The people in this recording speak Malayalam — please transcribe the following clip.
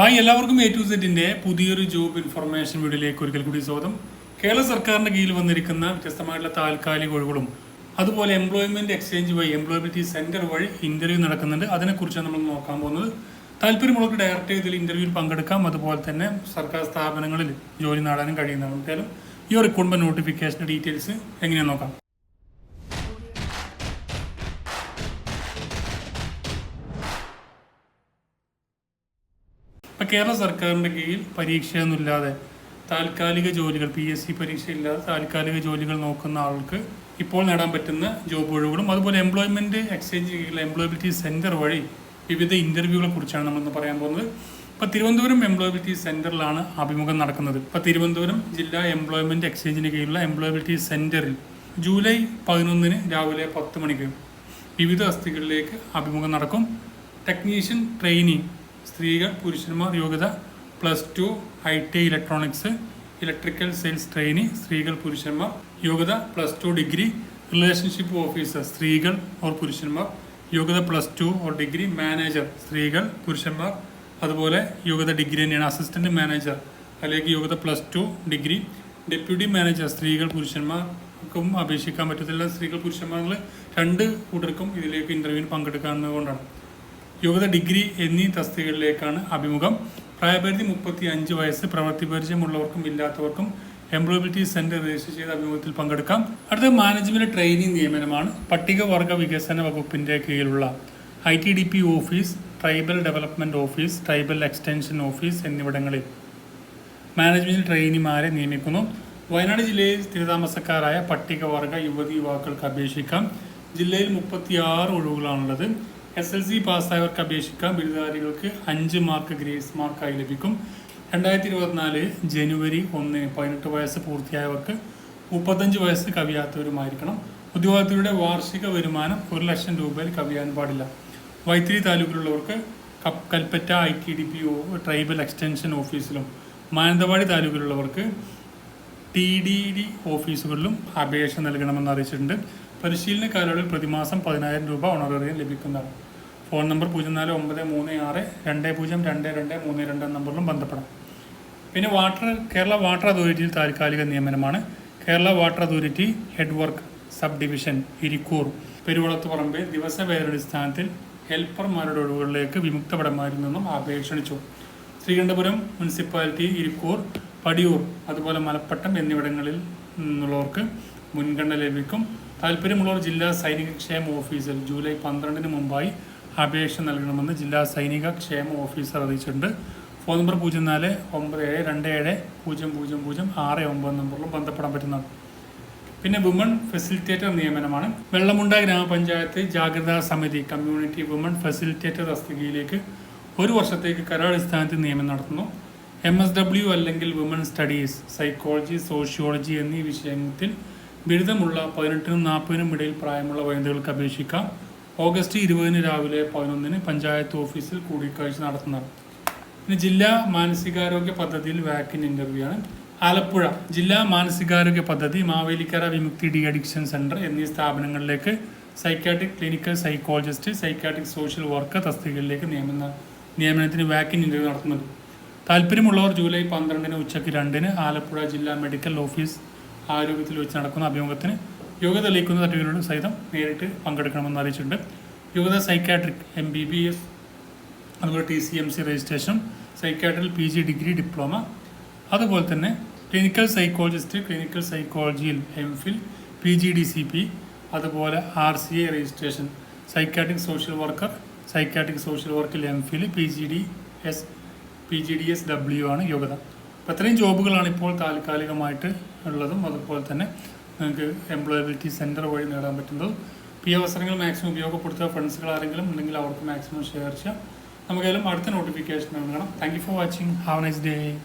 ഹായ് എല്ലാവർക്കും എ ടു സെറ്റിന്റെ പുതിയൊരു ജോബ് ഇൻഫർമേഷൻ വീഡിയോയിലേക്ക് ഒരിക്കൽ കൂടി സ്വാഗതം. കേരള സർക്കാരിന്റെ കീഴിൽ വന്നിരിക്കുന്ന വ്യത്യസ്തമായിട്ടുള്ള താൽക്കാലിക ഒഴിവുകളും അതുപോലെ എംപ്ലോയ്മെന്റ് എക്സ്ചേഞ്ച് വഴി എംപ്ലോയബിലിറ്റി സെന്റർ വഴി ഇന്റർവ്യൂ നടക്കുന്നുണ്ട്. അതിനെക്കുറിച്ചാണ് നമ്മൾ നോക്കാൻ പോകുന്നത്. താല്പര്യമുള്ളവർക്ക് ഡയറക്റ്റ് ഇതിൽ ഇന്റർവ്യൂവിൽ പങ്കെടുക്കാം. അതുപോലെ തന്നെ സർക്കാർ സ്ഥാപനങ്ങളിൽ ജോലി നേടാനും കഴിയുന്നതാണ് എന്തായാലും ഈ റിക്രൂട്ട്മെന്റ് നോട്ടിഫിക്കേഷന്റെ ഡീറ്റെയിൽസ് എങ്ങനെയാണെന്ന് നോക്കാം. ഇപ്പം കേരള സർക്കാരിന്റെ കീഴിൽ പരീക്ഷയൊന്നുമില്ലാതെ താൽക്കാലിക ജോലികൾ പി എസ് സി പരീക്ഷയില്ലാതെ താൽക്കാലിക ജോലികൾ നോക്കുന്ന ആൾക്ക് ഇപ്പോൾ നേടാൻ പറ്റുന്ന ജോബ് ഒഴിവുകളും അതുപോലെ എംപ്ലോയ്മെന്റ് എക്സ്ചേഞ്ച് എംപ്ലോയബിലിറ്റി സെന്റർ വഴി വിവിധ ഇന്റർവ്യൂകളെ കുറിച്ചാണ് നമ്മളിന്ന് പറയാൻ പോകുന്നത്. ഇപ്പോൾ തിരുവനന്തപുരം എംപ്ലോയബിലിറ്റി സെന്ററിലാണ് അഭിമുഖം നടക്കുന്നത്. ഇപ്പോൾ തിരുവനന്തപുരം ജില്ലാ എംപ്ലോയ്മെന്റ് എക്സ്ചേഞ്ചിന് കീഴിലുള്ള എംപ്ലോയബിലിറ്റി സെന്ററിൽ ജൂലൈ പതിനൊന്നിന് രാവിലെ പത്ത് മണിക്ക് വിവിധ തസ്തികളിലേക്ക് അഭിമുഖം നടക്കും. ടെക്നീഷ്യൻ ട്രെയിനിങ് സ്ത്രീകൾ പുരുഷന്മാർ യോഗ്യത plus two I T electronics electrical sales trainee സ്ത്രീകൾ പുരുഷന്മാർ യോഗ്യത plus two degree relationship officer സ്ത്രീകൾ ഓർ പുരുഷന്മാർ യോഗ്യത plus two or degree manager സ്ത്രീകൾ പുരുഷന്മാർ അതുപോലെ യോഗ്യത ഡിഗ്രി തന്നെയാണ്. അസിസ്റ്റന്റ് മാനേജർ അല്ലെങ്കിൽ യോഗ്യത plus two degree deputy manager സ്ത്രീകൾ പുരുഷന്മാർക്കും അപേക്ഷിക്കാൻ പറ്റത്തില്ല. സ്ത്രീകൾ പുരുഷന്മാർ രണ്ട് കൂട്ടർക്കും ഇതിലേക്ക് ഇന്റർവ്യൂവിന് പങ്കെടുക്കാവുന്നതുകൊണ്ടാണ്. യോഗ്യത ഡിഗ്രി എന്നീ തസ്തികകളിലേക്കാണ് അഭിമുഖം. പ്രായപരിധി മുപ്പത്തി അഞ്ച് വയസ്സ് പ്രവൃത്തി പരിചയമുള്ളവർക്കും ഇല്ലാത്തവർക്കും എംപ്ലോയബിലിറ്റി സെന്റർ രജിസ്റ്റർ ചെയ്ത അഭിമുഖത്തിൽ പങ്കെടുക്കാം. അടുത്ത മാനേജ്മെന്റ് ട്രെയിനിങ് നിയമനമാണ്. പട്ടികവർഗ വികസന വകുപ്പിന്റെ കീഴിലുള്ള I T D P office tribal development office tribal extension office എന്നിവിടങ്ങളിൽ മാനേജ്മെന്റ് ട്രെയിനിമാരെ നിയമിക്കുന്നു. വയനാട് ജില്ലയിൽ സ്ഥിരതാമസക്കാരായ പട്ടികവർഗ യുവതി യുവാക്കൾക്ക് അപേക്ഷിക്കാം. ജില്ലയിൽ മുപ്പത്തിയാറ് ഒഴിവുകളാണുള്ളത്. എസ് എൽ സി പാസ്സായവർക്ക് അപേക്ഷിക്കാം. ബിരുദധാരികൾക്ക് അഞ്ച് മാർക്ക് ഗ്രേസ് മാർക്കായി ലഭിക്കും. രണ്ടായിരത്തി ഇരുപത്തിനാല് ജനുവരി ഒന്നിന് പതിനെട്ട് വയസ്സ് പൂർത്തിയായവർക്ക് മുപ്പത്തഞ്ച് വയസ്സ് കവിയാത്തവരുമായിരിക്കണം. ഉദ്യോഗാർത്ഥിയുടെ വാർഷിക വരുമാനം ഒരു ലക്ഷം രൂപയിൽ കവിയാൻ പാടില്ല. Vythiri താലൂക്കിലുള്ളവർക്ക് Kalpetta I T D P O tribal extension ഓഫീസിലും മാനന്തവാടി താലൂക്കിലുള്ളവർക്ക് ടി ഡി ഡി ഓഫീസുകളിലും അപേക്ഷ നൽകണമെന്ന് അറിയിച്ചിട്ടുണ്ട്. പരിശീലന കാലയളവിൽ പ്രതിമാസം പതിനായിരം രൂപ ഓണറേറിയം ലഭിക്കുന്നതാണ്. ഫോൺ നമ്പർ പൂജ്യം നാല് ഒമ്പത് മൂന്ന് ആറ് രണ്ട് പൂജ്യം രണ്ട് രണ്ട് മൂന്ന് രണ്ട് നമ്പറിലും ബന്ധപ്പെടാം. പിന്നെ വാട്ടർ കേരള വാട്ടർ അതോറിറ്റിയിൽ താൽക്കാലിക നിയമനമാണ്. Kerala water authority head work sub division Irikkur Peruvalathuparamba സ്ഥാനത്തിൽ ഹെൽപ്പർമാരുടെ ഒഴിവുകളിലേക്ക് വിമുക്ത ഭടന്മാരിൽ നിന്നും അപേക്ഷ ക്ഷണിച്ചു ശ്രീകണ്ഠപുരം മുനിസിപ്പാലിറ്റി ഇരിക്കൂർ പടിയൂർ അതുപോലെ മലപ്പട്ടം എന്നിവിടങ്ങളിൽ നിന്നുള്ളവർക്ക് മുൻഗണന ലഭിക്കും. താല്പര്യമുള്ളവർ ജില്ലാ സൈനിക ക്ഷേമ ഓഫീസിൽ ജൂലൈ പന്ത്രണ്ടിന് മുമ്പായി അപേക്ഷ നൽകണമെന്ന് ജില്ലാ സൈനിക ക്ഷേമ ഓഫീസർ അറിയിച്ചിട്ടുണ്ട്. ഫോൺ നമ്പർ പൂജ്യം നാല് ഒമ്പത് ഏഴ് രണ്ട് ഏഴ് പൂജ്യം പൂജ്യം പൂജ്യം ആറ് ഒമ്പത് നമ്പറിലും ബന്ധപ്പെടാൻ പറ്റുന്നതാണ് പിന്നെ വുമൺ ഫെസിലിറ്റേറ്റർ നിയമനമാണ്. വെള്ളമുണ്ട ഗ്രാമപഞ്ചായത്ത് ജാഗ്രതാ സമിതി കമ്മ്യൂണിറ്റി വുമൺ ഫെസിലിറ്റേറ്റർ തസ്തികയിലേക്ക് ഒരു വർഷത്തേക്ക് കരാടിസ്ഥാനത്തിൽ നിയമനം നടത്തുന്നു. എം എസ് ഡബ്ല്യു അല്ലെങ്കിൽ വുമൺ സ്റ്റഡീസ് സൈക്കോളജി സോഷ്യോളജി എന്നീ വിഷയത്തിൽ ബിരുദമുള്ള പതിനെട്ടിനും നാൽപ്പതിനും ഇടയിൽ പ്രായമുള്ള വനിതകൾക്ക് അപേക്ഷിക്കാം. ഓഗസ്റ്റ് ഇരുപതിന് രാവിലെ പതിനൊന്നിന് പഞ്ചായത്ത് ഓഫീസിൽ കൂടിക്കാഴ്ച നടത്തുന്നതാണ്. പിന്നെ ജില്ലാ മാനസികാരോഗ്യ പദ്ധതിയിൽ വാക്കിൻ ഇന്റർവ്യൂ ആണ്. ആലപ്പുഴ ജില്ലാ മാനസികാരോഗ്യ പദ്ധതി Mavelikkara Vimukthi de addiction centre എന്നീ സ്ഥാപനങ്ങളിലേക്ക് psychiatric clinical psychologist psychiatric social worker തസ്തികകളിലേക്ക് നിയമന നിയമനത്തിന് വാക്കിൻ ഇന്റർവ്യൂ നടത്തുന്നത് താല്പര്യമുള്ളവർ ജൂലൈ പന്ത്രണ്ടിന് ഉച്ചയ്ക്ക് രണ്ടിന് ആലപ്പുഴ ജില്ലാ മെഡിക്കൽ ഓഫീസ് ആരോഗ്യത്തിൽ വെച്ച് നടക്കുന്ന അഭിമുഖത്തിന് യോഗ്യത തെളിയിക്കുന്ന സർട്ടിഫിക്കറ്റുകളുടെ സഹിതം നേരിട്ട് പങ്കെടുക്കണമെന്ന് അറിയിച്ചിട്ടുണ്ട്. യോഗ്യത psychiatric M B B S അതുപോലെ T C M C registration സൈക്കാട്രിൽ P G degree diploma അതുപോലെ തന്നെ ക്ലിനിക്കൽ സൈക്കോളജിസ്റ്റ് ക്ലിനിക്കൽ സൈക്കോളജിയിൽ M Phil P G D C P അതുപോലെ R C A registration psychiatric social worker psychiatric social വർക്കിൽ M Phil P G D S P G D S W ആണ് യോഗ്യത. അപ്പോൾ ഇത്രയും ജോബുകളാണ് ഇപ്പോൾ താൽക്കാലികമായിട്ട് ഉള്ളതും അതുപോലെ തന്നെ നിങ്ങൾക്ക് എംപ്ലോയബിലിറ്റി സെന്റർ വഴി നേടാൻ പറ്റുന്നത് ഈ അവസരങ്ങൾ മാക്സിമം ഉപയോഗപ്പെടുത്തുക ഫ്രണ്ട്സുകൾ ആരെങ്കിലും ഉണ്ടെങ്കിൽ അവർക്ക് മാക്സിമം ഷെയർ ചെയ്യാം നമുക്കേലും അടുത്ത നോട്ടിഫിക്കേഷൻ കാണാം. Thank you for watching have nice day